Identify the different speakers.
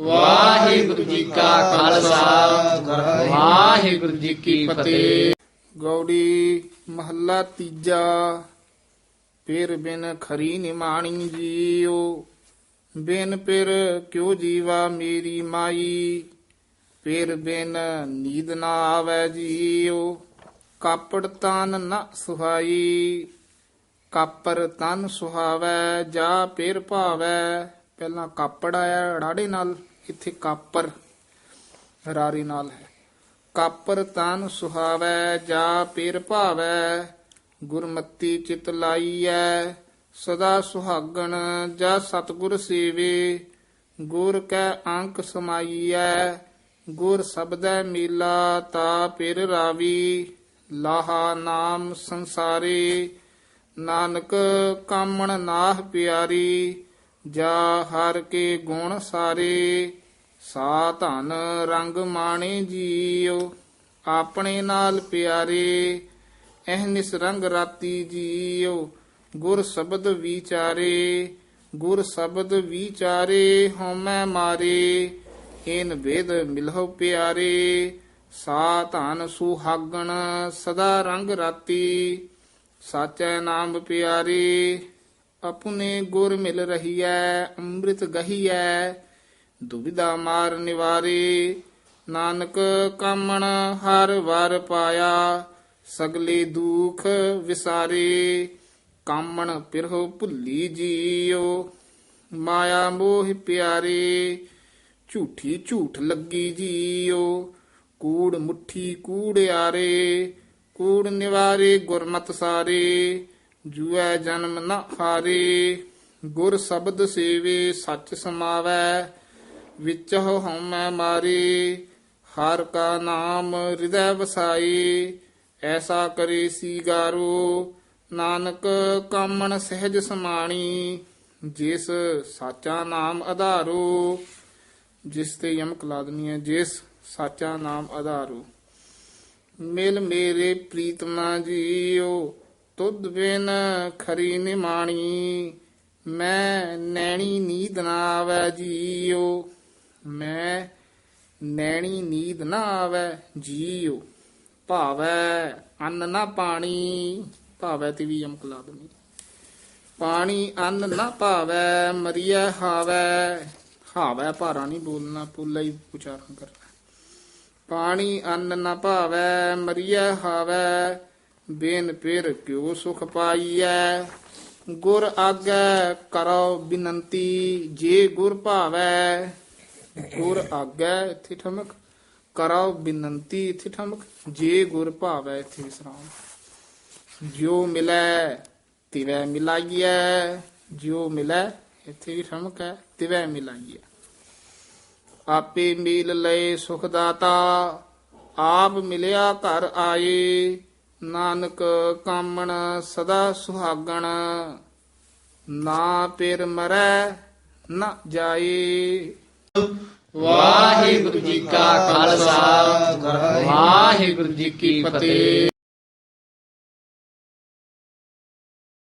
Speaker 1: ਵਾਹਿਗੁਰੂ ਜੀ ਕਾ ਖਾਲਸਾ। ਵਾਹਿਗੁਰੂ ਜੀ ਕੀ ਫਤਿਹ।
Speaker 2: ਗੌੜੀ ਮਹੱਲਾ ਤੀਜਾ। ਪੇਰ ਬਿਨ ਖਰੀ ਨਿਮਾਣੀ ਜੀਓ। ਬਿਨ ਪਿਰ ਕਿਉ ਜੀਵਾ ਮੇਰੀ ਮਾਈ। ਫਿਰ ਬਿਨ ਨੀਂਦ ਨਾ ਆਵੇ ਜੀਓ। ਕਾਪੜ ਤਨ ਨ ਸੁਹਾਈ। ਕਾਪਰ ਤਨ ਸੁਹਾਵੈ, ਜਾ ਪੇਰ ਭਾਵੈ। ਪਹਿਲਾਂ ਕਾਪੜ ਆਇਆ ਰਾੜੇ ਨਾਲ, ਇੱਥੇ ਕਾਪਰ ਰਾਰੀ ਨਾਲ ਹੈ। ਕਾਪਰ ਤਨ ਸੁਹਾਵੈ, ਜਾ ਪੇਰ ਭਾਵੈ, ਗੁਰਮਤੀ ਚਿਤ ਲਾਈਐ, ਸਦਾ ਸੁਹਾਗਣ, ਜਾ ਸਤਗੁਰ ਸੇਵੇ, ਗੁਰ ਕੈ ਅੰਕ ਸਮਾਈਐ, ਗੁਰ ਸਬਦੈ ਮੀਲਾ, ਤਾ ਪੇਰ ਰਾਵੀ, ਲਾਹਾ ਨਾਮ ਸੰਸਾਰੇ, ਨਾਨਕ ਕਾਮਣ ਨਾਹ ਪਿਆਰੀ ਜਾ ਹਰ ਕੇ ਗੁਣ ਸਾਰੇ, ਸਾ ਧਨ ਰੰਗ ਮਾਣੇ ਜੀਓ ਆਪਣੇ ਨਾਲ ਪਿਆਰੇ, ਇਹ ਨਿਸਰੰਗ ਰਾਤੀ ਜੀਓ ਗੁਰ ਸ਼ਬਦ ਵਿਚਾਰੇ, ਗੁਰ ਸ਼ਬਦ ਵਿਚਾਰੇ ਹਉਮੈ ਮਾਰੇ ਇਨ ਵੇਦ ਮਿਲਹੁ ਪਿਆਰੇ। ਸਾ ਧਨ ਸੁਹਾਗਣ, ਸਦਾ ਰੰਗ ਰਾਤੀ, ਸਾਚੈ ਨਾਮ ਪਿਆਰੇ। अपने गुर मिल रही है अमृत गही है दुविधा मार निवारे, नानक कामण हर वार पाया। सगले दुख विसारे, कामण पिरहो भुली जियो। माया मोह प्यारे, झूठी झूठ लगी जियो। कूड़ मुठी कूड़ आरे, कूड़ निवारे गुरमत सारे। ਜੁਐ ਜਨਮ ਨ ਹਾਰੇ, ਗੁਰ ਸ਼ਬਦ ਸੇਵੇ ਸੱਚ ਸਮਾਵੈ ਵਿੱਚ ਹਉਮੈ ਮਾਰੇ, ਹਰ ਕਾ ਨਾਮ ਹਿਰਦੈ ਵਸਾਈ ਐਸਾ ਕਰੇ ਸੀਗਾਰੋ, ਨਾਨਕ ਕਾਮਣ ਸਹਿਜ ਸਮਾਣੀ, ਜਿਸ ਸਾਚਾ ਨਾਮ ਆਧਾਰੋ, ਜਿਸ ਤੇ ਯਮਕ ਲਾਦਨੀ ਹੈ, ਜਿਸ ਸਾਚਾ ਨਾਮ ਆਧਾਰੋ। ਮਿਲ ਮੇਰੇ ਪ੍ਰੀਤਮਾ ਜੀਓ ਤੁਧ ਬਿਨ ਖਰੀ ਨਿਮਾਣੀ, ਮੈਂ ਨੈਣੀ ਨੀਂਦ ਨਾ ਆਵੈ ਜੀਓ ਮੈਂ ਨੈਣੀ ਨੀਂਦ ਨਾ ਆਵੈ ਜੀਓ ਭਾਵੈ ਅੰਨ ਨਾ ਪਾਣੀ, ਭਾਵੈ ਤੇ ਵੀ ਅਮਕ ਲਾ ਦਨੀ ਪਾਣੀ ਅੰਨ ਨਾ ਭਾਵੈ, ਮਰੀਐ ਹਾਵੈ। ਹਾਵੈ ਭਾਰਾ ਨਹੀਂ ਬੋਲਣਾ, ਪੁੱਲਾ ਹੀ ਉਚਾਰਨ ਕਰਨਾ। ਪਾਣੀ ਅੰਨ ਨਾ ਭਾਵੈ ਮਰੀਏ ਹਾਵੈ। ਬੇਨ ਫਿਰ ਕਿਉ ਸੁਖ ਪਾਈਐ। ਗੁਰ ਆਗੈ ਕਰੋ ਬਿਨੰਤੀ, ਜੇ ਗੁਰ ਭਾਵੈ। ਗੁਰ ਆਗੈ ਇੱਥੇ ਠਮਕ, ਕਰੋ ਬਿਨੰਤੀ ਇੱਥੇ ਠਮਕ, ਜੇ ਗੁਰ ਭਾਵੈ ਇੱਥੇ ਵਿਸਰਾਮ। ਜਿਉ ਮਿਲੈ, ਤਿਵੈ ਮਿਲਾਈਐ। ਜਿਉ ਮਿਲੈ, ਇੱਥੇ ਵੀ ਠਮਕ ਹੈ, ਤਿਵੈ ਮਿਲਾਈਐ। ਆਪੇ ਮਿਲ ਲਏ ਸੁਖ ਦਾਤਾ, ਆਪ ਮਿਲਿਆ ਘਰ ਆਏ। ਨਾਨਕ ਕਾਮਣ ਸਦਾ ਸੁਹਾਗਣ, ਨਾ ਪਿਰ ਮਰੈ ਨਾ ਜਾਏ
Speaker 1: ਵਾਹਿਗੁਰੂ ਜੀ ਕਾ ਖਾਲਸਾ, ਵਾਹਿਗੁਰੂ ਜੀ ਕੀ ਫਤਿਹ।